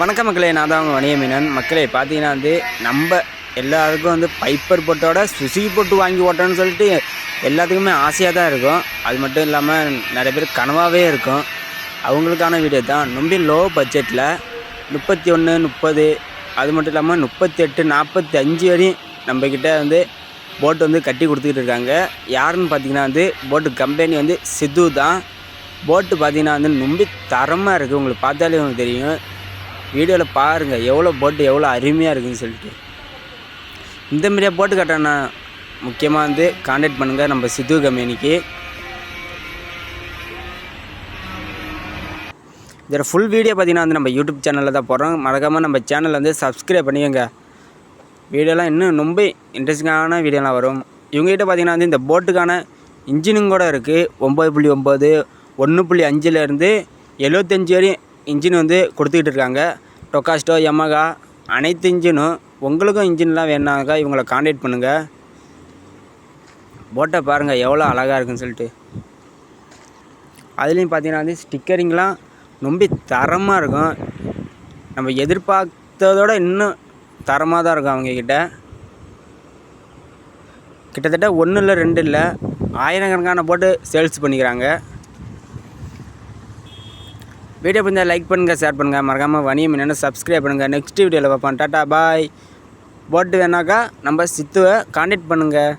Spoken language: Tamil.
வணக்கம் மக்களே நான் தான் உங்கள் வணிகமீனன் மக்களே பார்த்தீங்கன்னா வந்து நம்ம எல்லாருக்கும் வந்து பைப்பர் போட்டோட சுசுகி போட்டு வாங்கி ஓட்டணும்னு சொல்லிட்டு எல்லாத்துக்குமே ஆசையாக தான் இருக்கும். அது மட்டும் இல்லாமல் நிறைய பேர் கனவாகவே இருக்கும். அவங்களுக்கான வீடியோ தான். ரொம்ப லோ பட்ஜெட்டில் முப்பத்தி ஒன்று முப்பது அது மட்டும் இல்லாமல் முப்பத்தி எட்டு நாற்பத்தி அஞ்சு வரையும் நம்மக்கிட்ட வந்து போட்டு வந்து கட்டி கொடுத்துக்கிட்டு இருக்காங்க. யாருன்னு பார்த்தீங்கன்னா வந்து போட்டு கம்பெனி வந்து சித்து தான். போட்டு பார்த்தீங்கன்னா வந்து ரொம்ப தரமாக இருக்குது உங்களுக்கு பார்த்தாலே உங்களுக்கு தெரியும். வீடியோவில் பாருங்கள் எவ்வளோ போட்டு எவ்வளோ அருமையாக இருக்குதுன்னு சொல்லிட்டு. இந்த மாதிரியே போட்டு கட்டணா முக்கியமாக வந்து காண்டாக்ட் பண்ணுங்கள் நம்ம சித்து கம்பெனிக்கு. இதோட ஃபுல் வீடியோ பார்த்தீங்கன்னா வந்து நம்ம யூடியூப் சேனலில் தான் போடுறோம். மறக்காமல் நம்ம சேனலில் வந்து சப்ஸ்கிரைப் பண்ணிக்கோங்க. வீடியோலாம் இன்னும் ரொம்ப இன்ட்ரெஸ்டிங்கான வீடியோலாம் வரும். இவங்ககிட்ட பார்த்தீங்கன்னா வந்து இந்த போட்டுக்கான இன்ஜினும் கூட இருக்குது ஒம்பது புள்ளி ஒம்பது ஒன்று புள்ளி அஞ்சுலேருந்து எழுபத்தஞ்சி வரையும் இன்ஜின் வந்து கொடுத்துக்கிட்டு இருக்காங்க டொக்காஸ்டோ யமகா அனைத்து இன்ஜினும் உங்களுக்கும் இன்ஜின்லாம் வேணாக்கா இவங்களை காண்டாக்ட் பண்ணுங்கள் போட்டை பாருங்கள் எவ்வளோ அழகாக இருக்குன்னு சொல்லிட்டு. அதுலேயும் பார்த்தீங்கன்னா வந்து ஸ்டிக்கரிங்லாம் ரொம்ப தரமாக இருக்கும். நம்ம எதிர்பார்த்ததோட இன்னும் தரமாக தான் இருக்கும் அவங்கக்கிட்ட கிட்டத்தட்ட ஒன்றும் இல்லை ரெண்டு இல்லை ஆயிரக்கணக்கான போட்டு சேல்ஸ் பண்ணிக்கிறாங்க. வீடியோ பிடிச்சா லைக் பண்ணுங்கள் ஷேர் பண்ணுங்கள் மறக்காமல் வணியம் என்னென்னு சப்ஸ்கிரைப் பண்ணுங்கள் நெக்ஸ்ட் வீடியோவில் பார்ப்போம். டாட்டா பாய் போட்டு வேணாக்கா நம்ம சித்துவை காண்டாக்ட் பண்ணுங்கள்